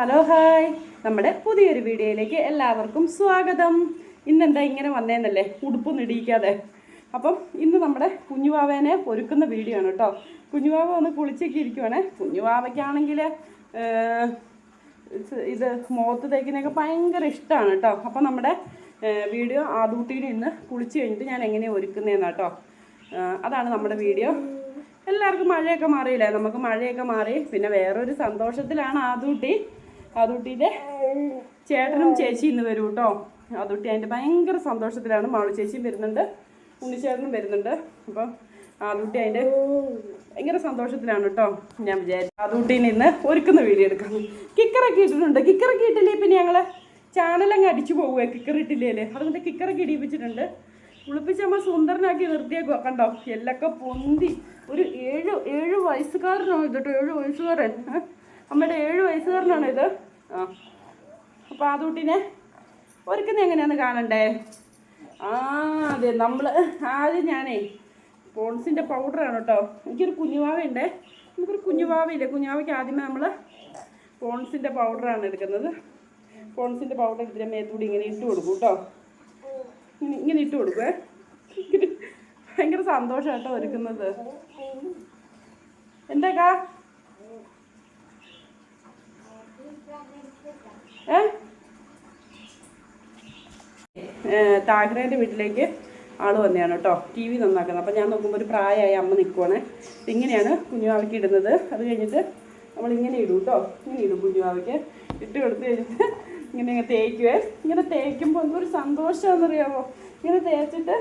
Hello hi നമ്മുടെ പുതിയൊരു വീഡിയോയിലേക്ക് എല്ലാവർക്കും സ്വാഗതം. ഇന്നെന്താ ഇങ്ങനെ വന്നേന്നല്ലേ? ഉടുപ്പൊന്നും ഇടിയിക്കാതെ. അപ്പം ഇന്ന് നമ്മുടെ കുഞ്ഞുവാവേനെ ഒരുക്കുന്ന വീഡിയോ ആണ് കേട്ടോ. കുഞ്ഞുവാവ ഒന്ന് കുളിച്ചൊക്കെ ഇരിക്കുവാണേ. കുഞ്ഞുവാവയ്ക്കാണെങ്കിൽ ഇത് മുഖത്ത് തേക്കുന്നതൊക്കെ ഭയങ്കര ഇഷ്ടമാണ് കേട്ടോ. അപ്പം നമ്മുടെ വീഡിയോ ആദൂട്ടിയിൽ ഇന്ന് കുളിച്ച് കഴിഞ്ഞിട്ട് ഞാൻ എങ്ങനെയാണ് ഒരുക്കുന്നതെന്നാണ് കേട്ടോ. അതാണ് നമ്മുടെ വീഡിയോ. എല്ലാവർക്കും മഴയൊക്കെ മാറിയില്ലേ? നമുക്ക് മഴയൊക്കെ മാറി. പിന്നെ വേറൊരു സന്തോഷത്തിലാണ് ആദൂട്ടി. ആദൂട്ടിയുടെ ചേട്ടനും ചേച്ചി ഇന്ന് വരും കേട്ടോ. അതുട്ടി അതിന്റെ ഭയങ്കര സന്തോഷത്തിലാണ് മാളു ചേച്ചിയും വരുന്നുണ്ട്. ഉണ്ണിച്ചേട്ടനും വരുന്നുണ്ട്. അപ്പോൾ ആദൂട്ടി അതിന്റെ ഭയങ്കര സന്തോഷത്തിലാണ് കേട്ടോ. ഞാൻ വിചാരിച്ചു ആദൂട്ടീനെ ഇന്ന് ഒരുക്കുന്ന വീഡിയോ എടുക്കാം. കിക്കറൊക്കെ ഇട്ടിട്ടുണ്ട്. കിക്കറൊക്കെ ഇട്ടില്ലേ പിന്നെ ഞങ്ങൾ ചാനലങ്ങ് അടിച്ചു പോവുക കിക്കർ ഇട്ടില്ലേ അതുകൊണ്ട് കിക്കറൊക്കെ ഇടിപ്പിച്ചിട്ടുണ്ട് കുളിപ്പിച്ചമ്മ സുന്ദരനാക്കി നിർത്തിയേക്കുക കണ്ടോ? എല്ലൊക്കെ പൊന്തി. ഒരു ഏഴ് ഏഴ് വയസ്സുകാരനാണ് ഇത് കേട്ടോ. ഏഴ് വയസ്സുകാരൻ? അമ്മയുടെ ഏഴ് വയസ്സുകാരനാണ് ഇത്. ആ. അപ്പോൾ ഒരുക്കുന്നത് എങ്ങനെയാന്ന് കാണണ്ടേ? ആ അതെ നമ്മൾ ആദ്യം ഞാനേ പോൺസിന്റെ പൗഡറാണ് കേട്ടോ എനിക്കൊരു കുഞ്ഞുവാവയുണ്ടേ. നമുക്കൊരു കുഞ്ഞുവാവയില്ലേ? കുഞ്ഞുവാവയ്ക്ക് ആദ്യമേ നമ്മൾ പോൺസിന്റെ പൗഡറാണ് എടുക്കുന്നത്. പോൺസിന്റെ പൗഡർ എടുത്തിട്ട് മേത്തൂടി ഇങ്ങനെ ഇട്ട് കൊടുക്കും കേട്ടോ ഇങ്ങനെ ഇങ്ങനെ ഇട്ട് കൊടുക്കുവേ. ഭയങ്കര സന്തോഷം കേട്ടോ ഒരുക്കുന്നത്. എന്താക്കാ ഏ? താഹിറേന്റെ വീട്ടിലേക്ക് ആൾ വന്നതാണ് കേട്ടോ ടി വി നന്നാക്കുന്നത്. അപ്പം ഞാൻ നോക്കുമ്പോൾ ഒരു പ്രായമായ അമ്മ നിൽക്കുവാണ് ഇങ്ങനെയാണ് കുഞ്ഞുവാവയ്ക്ക് ഇടുന്നത്. അത് കഴിഞ്ഞിട്ട് നമ്മൾ ഇങ്ങനെ ഇടും കേട്ടോ ഇങ്ങനെ ഇടും കുഞ്ഞുവാവയ്ക്ക്. ഇട്ട് കൊടുത്ത് കഴിഞ്ഞിട്ട് ഇങ്ങനെ ഇങ്ങനെ തേക്കുവേ. ഇങ്ങനെ തേക്കുമ്പോൾ എന്തൊരു സന്തോഷമാണെന്നറിയാമോ ഇങ്ങനെ തേച്ചിട്ട്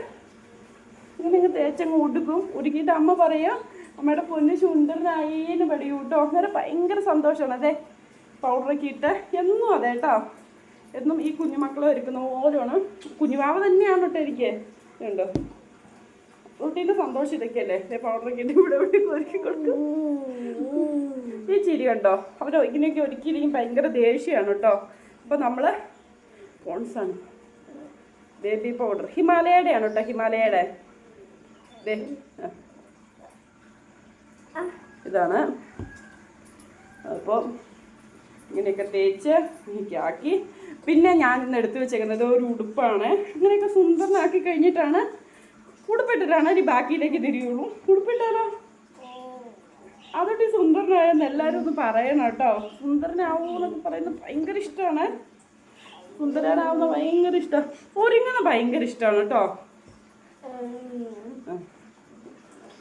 ഇങ്ങനെ ഇങ്ങനെ തേച്ചങ്ങ് ഉടുക്കും ഉടുക്കിയിട്ട് അമ്മ പറയുക അമ്മയുടെ പൊന്ന് ചുണ്ടറിനായിന് പടിയും കേട്ടോ അന്നേരം ഭയങ്കര സന്തോഷമാണ് അതെ പൗഡറൊക്കെ ഇട്ട് എന്നും അതെ കേട്ടോ. എന്നും ഈ കുഞ്ഞുമക്കൾ ഒരുക്കുന്ന ഓരോണ് കുഞ്ഞുവാവ തന്നെയാണ് കേട്ടോ എനിക്ക് ഇതുണ്ടോ? റൊട്ടീന്റെ സന്തോഷം ഇതൊക്കെയല്ലേ? പൗഡറൊക്കെ ഇട്ട് ഇവിടെ ഇവിടെ ഒരുക്കി കൊടുക്കും. ഈ ചിരി കണ്ടോ? അവർ ഇങ്ങനെയൊക്കെ ഒരുക്കിയിരിക്കും ഭയങ്കര ദേഷ്യമാണ് കേട്ടോ. അപ്പോൾ നമ്മൾ പോൺസാണ് ബേബി പൗഡർ. ഹിമാലയയുടെയാണ് കേട്ടോ ഹിമാലയയുടെ. ഇതാണ്. അപ്പോൾ ഇങ്ങനെയൊക്കെ തേച്ച് എനിക്കാക്കി പിന്നെ ഞാൻ ഇന്ന് എടുത്തു വെച്ചേക്കുന്നത് ഒരു ഉടുപ്പാണ്. ഇങ്ങനെയൊക്കെ സുന്ദരനാക്കി കഴിഞ്ഞിട്ടാണ് ഉടുപ്പിട്ടിട്ടാണ് ഇനി ബാക്കിയിലേക്ക് തിരിയുള്ളൂ. ഉടുപ്പിട്ടാലോ? അതൊട്ട് സുന്ദരനായെന്ന് എല്ലാവരും ഒന്ന് പറയണം കേട്ടോ. സുന്ദരനാവൂ എന്നൊക്കെ പറയുന്നത് ഭയങ്കര ഇഷ്ടമാണ്. സുന്ദരനാവുന്ന ഭയങ്കര ഇഷ്ടം. ഒരുങ്ങുന്ന ഭയങ്കര ഇഷ്ടമാണ് കേട്ടോ.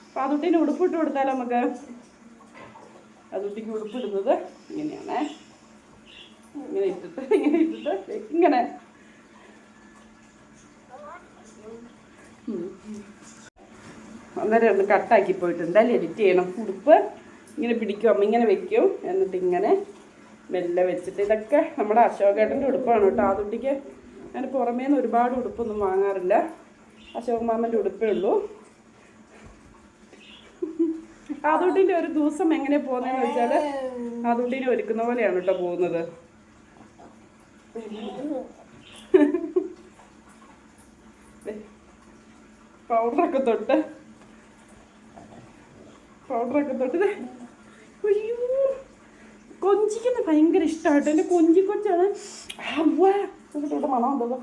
അപ്പം അതുട്ടിന് ഉടുപ്പിട്ട് കൊടുത്താലോ നമുക്ക്? അതുട്ടിക്ക് ഉടുപ്പിടുന്നത് ഇങ്ങനെയാണ്. ഇങ്ങനെ ഇട്ടിട്ട് ഇങ്ങനെ ഇട്ടിട്ട് ഇങ്ങനെ. അന്നേരം കട്ടാക്കി പോയിട്ട് എന്തായാലും എഡിറ്റ് ചെയ്യണം. ഉടുപ്പ് ഇങ്ങനെ പിടിക്കും അമ്മ ഇങ്ങനെ വെക്കും. എന്നിട്ട് ഇങ്ങനെ മെല്ലെ വെച്ചിട്ട് ഇതൊക്കെ നമ്മുടെ അശോകേട്ടന്റെ ഉടുപ്പാണ് കേട്ടോ. ആ തുട്ടിക്ക് ഞാൻ പുറമേ നിന്ന് ഒരുപാട് ഉടുപ്പൊന്നും വാങ്ങാറില്ല. അശോക് മാമന്റെ ഉടുപ്പേ ഉള്ളൂ. ആദൂട്ടിന്റെ ഒരു ദിവസം എങ്ങനെ പോകുന്നതെന്ന് വെച്ചാൽ ആദൂട്ടിനെ ഒരുക്കുന്ന പോലെയാണ് കേട്ടോ പോകുന്നത്. പൗഡറൊക്കെ തൊട്ട്. പൗഡറൊക്കെ തൊട്ട്. അയ്യോ. കൊഞ്ചിക്കുന്ന ഭയങ്കര ഇഷ്ടമായിട്ട് എന്റെ കൊഞ്ചി കൊച്ചാണ് തൊട്ട് മണം ഉണ്ടല്ലോ.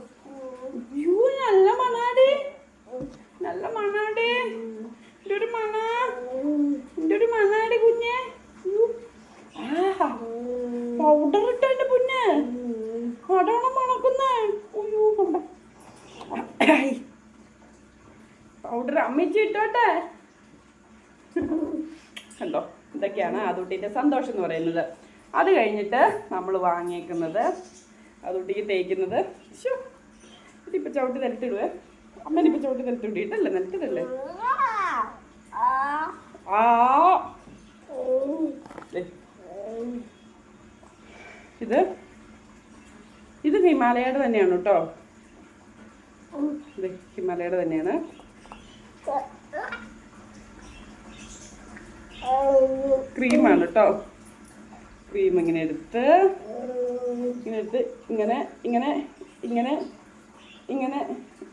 അയ്യോ നല്ല മണാടി. നല്ല മണാടി. എന്റെ ഒരു മണ. എന്റെ ഒരു മണാടി കുഞ്ഞെ. പൗഡർ ഇട്ടോ എന്റെ കുഞ്ഞ് അടാണ് മണക്കുന്നേ. അയ്യോ കൊണ്ട പൗഡർ അമ്മച്ചി ഇട്ടോട്ടെ. കണ്ടോ? ഇതൊക്കെയാണ് അതുട്ടിന്റെ സന്തോഷം എന്ന് പറയുന്നത്. അത് കഴിഞ്ഞിട്ട് നമ്മൾ വാങ്ങിയേക്കുന്നത് അതുട്ടിക്ക് തേക്കുന്നത്. ശ്ശോ, ഇതിപ്പോൾ ചവിട്ടി നിലത്തിടുവേ അമ്മനിപ്പോൾ ചവിട്ടി നിലത്തിടിയിട്ടല്ലേ നിലത്തിടല്ലേ ആ. ഇത് ഹിമാലയയുടെ തന്നെയാണ് കേട്ടോ. ഇത് ഹിമാലയയുടെ തന്നെയാണ്. ക്രീമാണ് കേട്ടോ. ക്രീം ഇങ്ങനെ എടുത്ത് ഇങ്ങനെ എടുത്ത് ഇങ്ങനെ ഇങ്ങനെ ഇങ്ങനെ ഇങ്ങനെ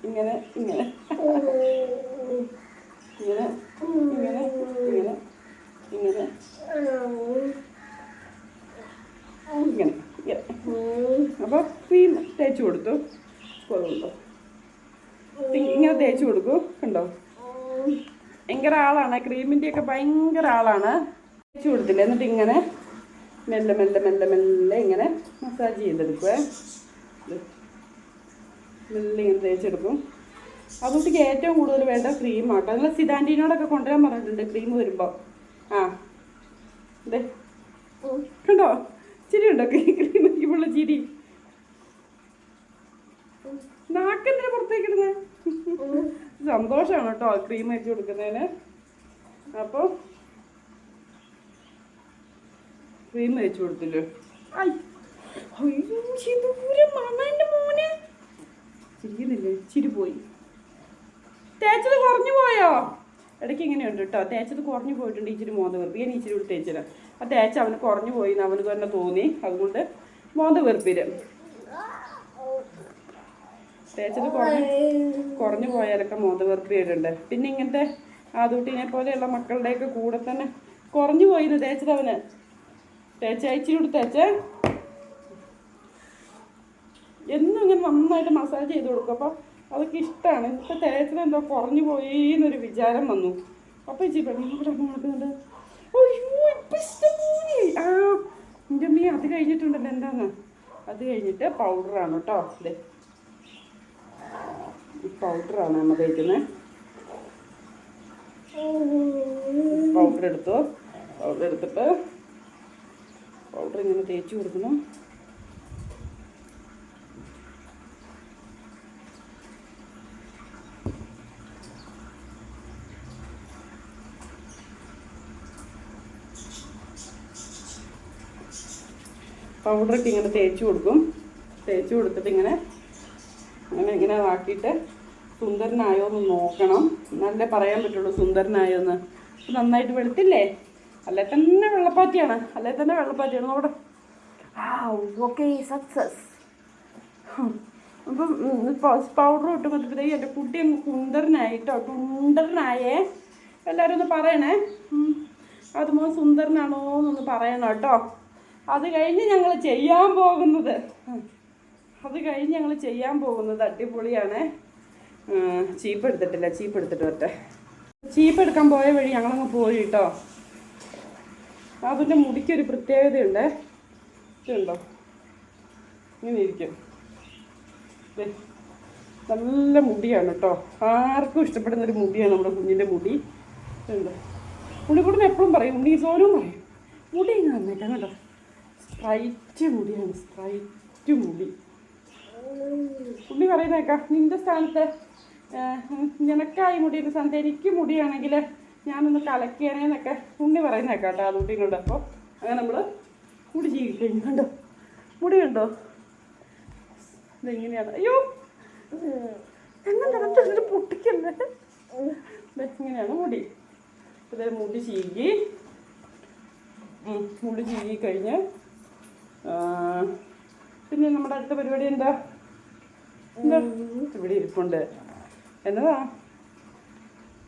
ഇങ്ങനെ ഇങ്ങനെ. ഇങ്ങനെ ഇങ്ങനെ ഇങ്ങനെ ഇങ്ങനെ. ഇങ്ങനെ. അപ്പോൾ ക്രീം തേച്ച് കൊടുത്തു. കൊള്ളുണ്ടോ ഇങ്ങനെ തേച്ച് കൊടുക്കൂ കണ്ടോ? ഭയങ്കര ആളാണ്. ക്രീമിന്റെ ഒക്കെ ഭയങ്കര ആളാണ്. തേച്ച് കൊടുത്തില്ല? എന്നിട്ട് ഇങ്ങനെ മെല്ലെ മെല്ലെ മെല്ലെ മെല്ലെ ഇങ്ങനെ മസാജ് ചെയ്തെടുക്കുവേ. മെല്ലെ ഇങ്ങനെ തേച്ചെടുക്കും. അതുകൊണ്ടിക്ക് ഏറ്റവും കൂടുതൽ വേണ്ട ക്രീമാട്ടോ നിങ്ങൾ സിദാന്റീനോടൊക്കെ കൊണ്ടുവരാൻ പറഞ്ഞിട്ടുണ്ട് ക്രീം വരുമ്പോൾ ആ അതെ കണ്ടോ? ഇച്ചിരി ഉണ്ടോ ക്രീം വയ്ക്കുമ്പോൾ ചിരി. നാക്കെന്തിനാ പുറത്തേക്ക് ഇടുന്നത് സന്തോഷമാണ് കേട്ടോ ക്രീം വെച്ച് കൊടുക്കുന്നതിന്. അപ്പോൾ ക്രീം വെച്ച് കൊടുത്തില്ലേ? മോനെ. ചിരിക്കുന്നില്ലേ? ചിരി പോയി. തേച്ചത് കുറഞ്ഞു പോയോ? ഇടയ്ക്ക് ഇങ്ങനെയുണ്ട് കേട്ടോ. തേച്ചത് കുറഞ്ഞു പോയിട്ടുണ്ട് ഇച്ചിരി മോന്ത വെറുതെ ഇച്ചിരി കൂടി തേച്ചില്ല ആ തേച്ച അവന് കുറഞ്ഞു പോയി അവന് തന്നെ തോന്നി. അതുകൊണ്ട് മോന്ത വെറുപ്പിര്. തേച്ചത് കുറഞ്ഞു കുറഞ്ഞു പോയാലൊക്കെ മോന്ത വെറുപ്പ് പിന്നെ ഇങ്ങനത്തെ ആദൂട്ടിനെ പോലെയുള്ള മക്കളുടെയൊക്കെ കൂടെ തന്നെ കുറഞ്ഞു പോയിന്ന് തേച്ചത് അവന് തേച്ച ഇച്ചിരി തേച്ചേ. എന്നും ഇങ്ങനെ നന്നായിട്ട് മസാജ് ചെയ്ത് കൊടുക്കും. അപ്പോൾ അതൊക്കെ ഇഷ്ടമാണ് ഇപ്പം തേച്ചത് എന്തോ കുറഞ്ഞു പോയി എന്നൊരു വിചാരം വന്നു. അപ്പോൾ ഇച്ചി പെണ്ണുകൂടെ നടക്കുന്നുണ്ട്. അയ്യോ ഇപ്പം ഇഷ്ടം ആ എന്റെ അത് കഴിഞ്ഞിട്ടുണ്ടല്ലോ എന്താന്ന്? അത് കഴിഞ്ഞിട്ട് പൗഡറാണ് കേട്ടോ. അതെ പൗഡറാണ് നമ്മൾ തേക്കുന്നത് പൗഡർ എടുത്തു. പൗഡർ എടുത്തിട്ട് പൗഡർ ഇങ്ങനെ തേച്ച് കൊടുക്കണം പൗഡറൊക്കെ ഇങ്ങനെ തേച്ച് കൊടുക്കും. തേച്ച് കൊടുത്തിട്ട് ഇങ്ങനെ അങ്ങനെ ഇങ്ങനെ ആക്കിയിട്ട് സുന്ദരനായോ എന്ന് നോക്കണം. നല്ല പറയാൻ പറ്റുള്ളൂ സുന്ദരനായോ എന്ന്. നന്നായിട്ട് വെളുത്തില്ലേ? അല്ലെ തന്നെ വെള്ളപ്പാറ്റിയാണ്. അല്ലെ തന്നെ വെള്ളപ്പാറ്റിയാണ്. അവിടെ ആ ഓക്കെ സക്സസ് അപ്പം പൗഡർ ഇട്ട് കൊടുത്തപ്പോഴത്തേക്ക് എന്റെ കുട്ടി അങ്ങ് സുന്ദരനായിട്ടോ സുന്ദരനായേ എല്ലാവരും ഒന്ന് പറയണേ. അതുമോ സുന്ദരനാണോ എന്നൊന്ന് പറയണം കേട്ടോ. അത് കഴിഞ്ഞ് ഞങ്ങൾ ചെയ്യാൻ പോകുന്നത്. അത് കഴിഞ്ഞ് ഞങ്ങൾ ചെയ്യാൻ പോകുന്നത് അടിപൊളിയാണ്. ചീപ്പ് എടുത്തിട്ടില്ല ചീപ്പ് എടുത്തിട്ട് വരട്ടെ. ചീപ്പ് എടുക്കാൻ പോയ വഴി ഞങ്ങളങ്ങ് പോയി കേട്ടോ അതിന്റെ മുടിക്കൊരു പ്രത്യേകതയുണ്ട്. ഇതുണ്ടോ? ഇങ്ങനെ ഇരിക്കും. നല്ല മുടിയാണ് കേട്ടോ ആർക്കും ഇഷ്ടപ്പെടുന്ന ഒരു മുടിയാണ് നമ്മുടെ കുഞ്ഞിന്റെ മുടി. ഇതുണ്ടോ. ഉണ്ണിക്കുട്ടൻ എപ്പോഴും പറയും ഉണ്ണി സോനും പറയും. മുടി ഇങ്ങനെ കേട്ടോ സ്ട്രൈറ്റ് മുടിയാണ് സ്ട്രൈറ്റ് മുടി. ഉണ്ണി പറയുന്നേക്കാം നിന്റെ സ്ഥാനത്ത് നിനക്കായി മുടിയുടെ സ്ഥാനത്ത് എനിക്ക് മുടിയാണെങ്കിൽ ഞാനൊന്ന് കലക്കിയണേന്നൊക്കെ ഉണ്ണി പറയുന്നേക്കാം കേട്ടോ ആ കുട്ടീനോട്. അപ്പോൾ അങ്ങനെ നമ്മൾ മുടി മുടിയുണ്ടോ കണ്ടോ? മുടി കണ്ടോ? ഇതെങ്ങനെയാണ് അയ്യോ! എങ്ങനെ പൊട്ടിക്കല്ലേ? ഇങ്ങനെയാണ് മുടി. ഇത് മുടി ചീകി മുടി ചീകി കഴിഞ്ഞ് പിന്നെ നമ്മുടെ അടുത്ത പരിപാടി എന്താ? ഇവിടെ ഇരിപ്പുണ്ട്. എന്നതാ?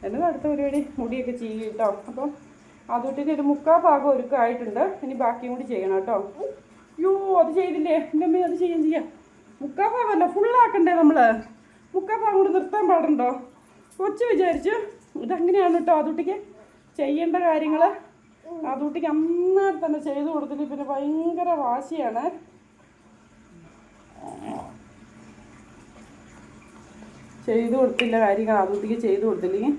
എന്നതാ അടുത്ത പരിപാടി? മുടിയൊക്കെ ചെയ്യും കേട്ടോ അപ്പം അതുകൊണ്ടിന് ഒരു മുക്കാ ഭാഗം ഒരുക്കമായിട്ടുണ്ട് ഇനി ബാക്കിയും കൂടി ചെയ്യണം കേട്ടോ. അയ്യോ അത് ചെയ്തില്ലേ? എന്റെ അമ്മ അത് ചെയ്യാൻ ചെയ്യാം. മുക്കാ ഭാഗമല്ല ഫുള്ളാക്കണ്ടേ നമ്മൾ മുക്കാ ഭാഗം കൂടി നിർത്താൻ പാടുണ്ടോ? കൊച്ചു വിചാരിച്ചു. ഇതങ്ങനെയാണ് കേട്ടോ അതുട്ടിക്ക് ചെയ്യേണ്ട കാര്യങ്ങൾ അതുട്ടിക്ക് അന്നേരം തന്നെ ചെയ്തു കൊടുത്തിട്ട് പിന്നെ ഭയങ്കര വാശിയാണ്. ചെയ്തു കൊടുത്തില്ല കാര്യങ്ങൾ ആ കുട്ടിക്ക് ചെയ്തു കൊടുത്തില്ലെങ്കിൽ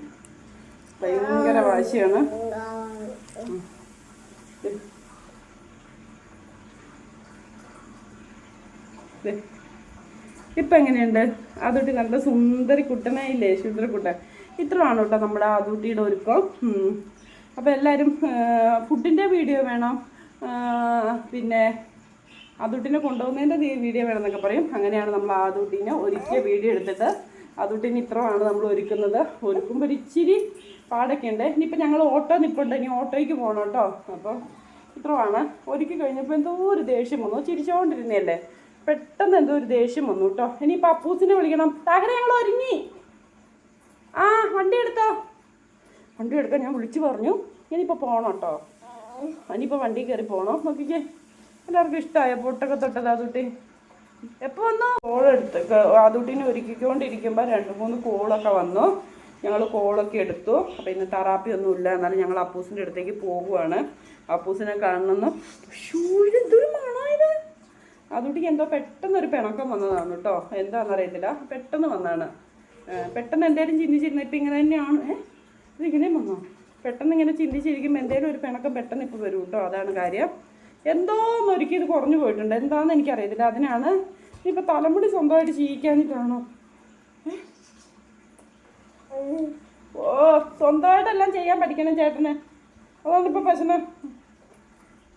ഭയങ്കര വാശിയാണ്. ഇപ്പം എങ്ങനെയുണ്ട്? ആദൂട്ടി നല്ല സുന്ദരി കുട്ടനായില്ലേ? ശുദ്രക്കുട്ടൻ ഇത്രയാണ് കേട്ടോ നമ്മുടെ ആദൂട്ടിയുടെ ഒരുക്കം. അപ്പോൾ എല്ലാവരും ഫുഡിന്റെ വീഡിയോ വേണം. ആ, പിന്നെ അതുട്ടിനെ കൊണ്ടുപോകുന്നതിന്റെ വീഡിയോ വേണമെന്നൊക്കെ പറയും. അങ്ങനെയാണ് നമ്മൾ ആദൂട്ടിനെ ഒരുക്കിയ വീഡിയോ എടുത്തിട്ട് അതുട്ടിന് ഇത്രമാണ് നമ്മൾ ഒരുക്കുന്നത്. ഒരുക്കുമ്പോൾ ഒരു ഇച്ചിരി പാടൊക്കെ ഉണ്ട് ഇനിയിപ്പോൾ ഞങ്ങൾ ഓട്ടോ നിൽപ്പുണ്ട് ഇനി ഓട്ടോയ്ക്ക് പോകണം കേട്ടോ. അപ്പോൾ ഇത്രമാണ് ഒരുക്കി കഴിഞ്ഞപ്പോൾ എന്തോ ഒരു ദേഷ്യം വന്നു. ചിരിച്ചുകൊണ്ടിരുന്നതല്ലേ പെട്ടെന്ന് എന്തോ ഒരു ദേഷ്യം വന്നു കേട്ടോ. ഇനിയിപ്പോൾ അപ്പൂസിനെ വിളിക്കണം. താകര ഞങ്ങൾ ഒരുങ്ങി. ആ വണ്ടി എടുത്തോ? വണ്ടി എടുക്കാൻ ഞാൻ വിളിച്ചു പറഞ്ഞു. ഇനിയിപ്പോൾ പോകണം കേട്ടോ. ഇനിയിപ്പോൾ വണ്ടി കയറി പോകണം നോക്കിക്കേ. എല്ലാവർക്കും ഇഷ്ടമായ പൊട്ടൊക്കെ തൊട്ടത് അതുട്ടി എപ്പോൾ വന്നു? കോളെടുത്ത് അതുട്ടിനെ ഒരുക്കിക്കൊണ്ടിരിക്കുമ്പോൾ രണ്ട് മൂന്ന് കോളൊക്കെ വന്നു. ഞങ്ങൾ കോളൊക്കെ എടുത്തു. അപ്പോൾ ഇന്ന് തെറാപ്പി ഒന്നും ഇല്ല. എന്നാലും ഞങ്ങൾ അപ്പൂസിന്റെ അടുത്തേക്ക് പോകുവാണ്. അപ്പൂസിനെ കാണണമെന്ന്. ശ്ശൂ, ഇതെന്തൊരു മണമായത് അതുട്ടിക്ക് എന്തോ പെട്ടെന്നൊരു പിണക്കം വന്നതാണ് കേട്ടോ. എന്താണെന്നറിയത്തില്ല പെട്ടെന്ന് വന്നതാണ് പെട്ടെന്ന് എന്തായാലും ചിന്തിച്ചിരുന്നു ഇപ്പം ഇങ്ങനെ തന്നെയാണ്. ഏഹ് ഇതിങ്ങനെ വന്നോ? പെട്ടെന്ന് ഇങ്ങനെ ചിന്തിച്ചിരിക്കുമ്പോൾ എന്തേലും ഒരു പിണക്കം പെട്ടെന്ന് ഇപ്പോൾ വരും കേട്ടോ. അതാണ് കാര്യം. എന്തോന്ന് ഒരുക്കി ഇത് കുറഞ്ഞു പോയിട്ടുണ്ട്. എന്താണെന്ന് എനിക്കറിയത്തില്ല. അതിനാണ് ഇപ്പം തലമുടി സ്വന്തമായിട്ട് ചെയ്യിക്കാനിട്ടാണോ? ഓ സ്വന്തമായിട്ടെല്ലാം ചെയ്യാൻ പഠിക്കണം ചേട്ടനെ. അതാണ് ഇപ്പൊ പ്രശ്നം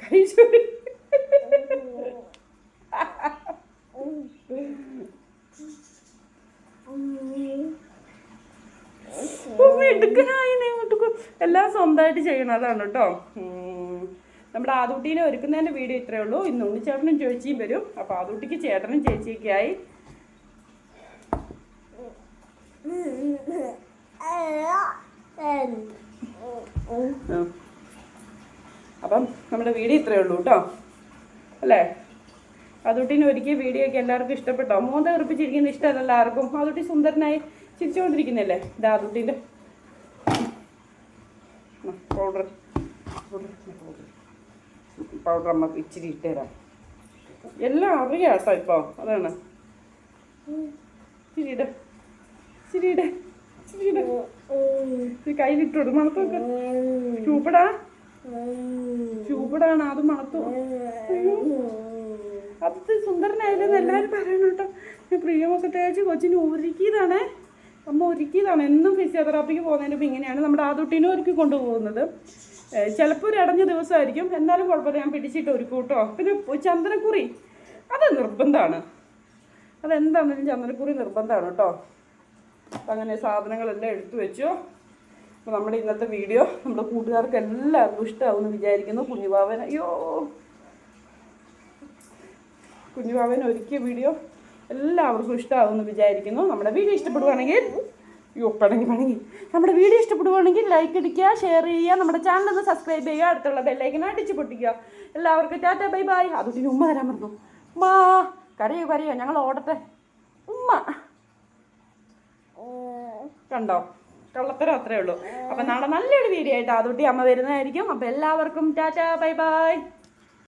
കഴിച്ചു എല്ലാം സ്വന്തമായിട്ട് ചെയ്യണം അതാണ് കേട്ടോ നമ്മുടെ ആദൂട്ടീനെ ഒരുക്കുന്നതിന്റെ വീഡിയോ ഇത്രയേ ഉള്ളൂ. ഇന്ന് ഉണ്ണിച്ചേട്ടനും ചേച്ചിയും വരും. അപ്പോൾ ആദൂട്ടിക്ക് ചേട്ടനും ചേച്ചിയൊക്കെ ആയി. അപ്പം നമ്മുടെ വീഡിയോ ഇത്രയേ ഉള്ളൂ കേട്ടോ. അല്ലേ? അതുട്ടിന് ഒരുക്കിയ വീഡിയോ ഒക്കെ എല്ലാവർക്കും ഇഷ്ടപ്പെട്ടോ? മോന്ത ഉറപ്പിച്ചിരിക്കുന്ന ഇഷ്ടമല്ല എല്ലാവർക്കും. അതുട്ടി സുന്ദരനായി ചിരിച്ചുകൊണ്ടിരിക്കുന്നല്ലേ? ഇതാ അതുട്ടിന്റെ പൗഡർ പൗഡർ അമ്മ ഇച്ചിരി ഇട്ടുതരാം എല്ലാം അറിയാം കേട്ടോ ഇപ്പോൾ അതാണ്. ചിരിയുടെ ചിരിയുടെ ചിരിയുടെ കയ്യിലിട്ടോട് മണത്തൊക്കെ ചൂപ്പടാ. ചൂപ്പടാണ്. അത് മണത്തു അത് സുന്ദരനായാലും എല്ലാവരും പറയണം കേട്ടോ. പ്രിയമൊക്കെ തേച്ച് കൊച്ചിന് ഒരുക്കിയതാണേ. അമ്മ ഒരുക്കിയതാണ്. എന്നും ഫിസിയോതെറാപ്പിക്ക് പോകുന്നതിന് ഇപ്പം ഇങ്ങനെയാണ് നമ്മുടെ ആദുട്ടിനും ഒരുക്കി കൊണ്ടുപോകുന്നത്. ചിലപ്പോൾ ഒരു അടഞ്ഞ ദിവസമായിരിക്കും. എന്നാലും കുഴപ്പമില്ല. ഞാൻ പിടിച്ചിട്ട് ഒരു കൂട്ടോ. പിന്നെ ചന്ദനക്കുറി. അത് നിർബന്ധമാണ്. അതെന്താണെങ്കിലും ചന്ദനക്കുറി നിർബന്ധമാണ് കേട്ടോ. അങ്ങനെ സാധനങ്ങളെല്ലാം എടുത്തു വെച്ചു. അപ്പോൾ നമ്മുടെ ഇന്നത്തെ വീഡിയോ നമ്മുടെ കൂട്ടുകാർക്ക് എല്ലാവർക്കും ഇഷ്ടമാവുമെന്ന് വിചാരിക്കുന്നു. കുഞ്ഞുബാവൻ അയ്യോ. കുഞ്ഞുബാവൻ ഒരുക്കിയ വീഡിയോ എല്ലാവർക്കും ഇഷ്ടമാവുമെന്ന് വിചാരിക്കുന്നു. നമ്മുടെ വീഡിയോ ഇഷ്ടപ്പെടുവാണെങ്കിൽ യോ പണങ്ങി പണങ്ങി നമ്മുടെ വീഡിയോ ഇഷ്ടപ്പെടുവാണെങ്കിൽ ലൈക്ക് അടിക്കുക ഷെയർ ചെയ്യുക നമ്മുടെ ചാനൽ ഒന്ന് സബ്സ്ക്രൈബ് ചെയ്യുക അടുത്തുള്ള ബെല്ലൈക്കൻ അടിച്ച് പൊട്ടിക്കുക. എല്ലാവർക്കും ടാറ്റ ബൈ ബൈ. അതുകൊണ്ട് ഉമ്മ തരാൻ പറഞ്ഞു ഉമ്മ കരയോ കരയോ ഞങ്ങൾ ഓടട്ടെ. ഉമ്മ. കണ്ടോ? കള്ളത്തരം അത്രേ ഉള്ളൂ. അപ്പം നാളെ നല്ലൊരു വീഡിയോ ആയിട്ട് അതുകൊണ്ട് അമ്മ വരുന്നതായിരിക്കും. അപ്പം എല്ലാവർക്കും ടാറ്റ ബൈ ബൈ.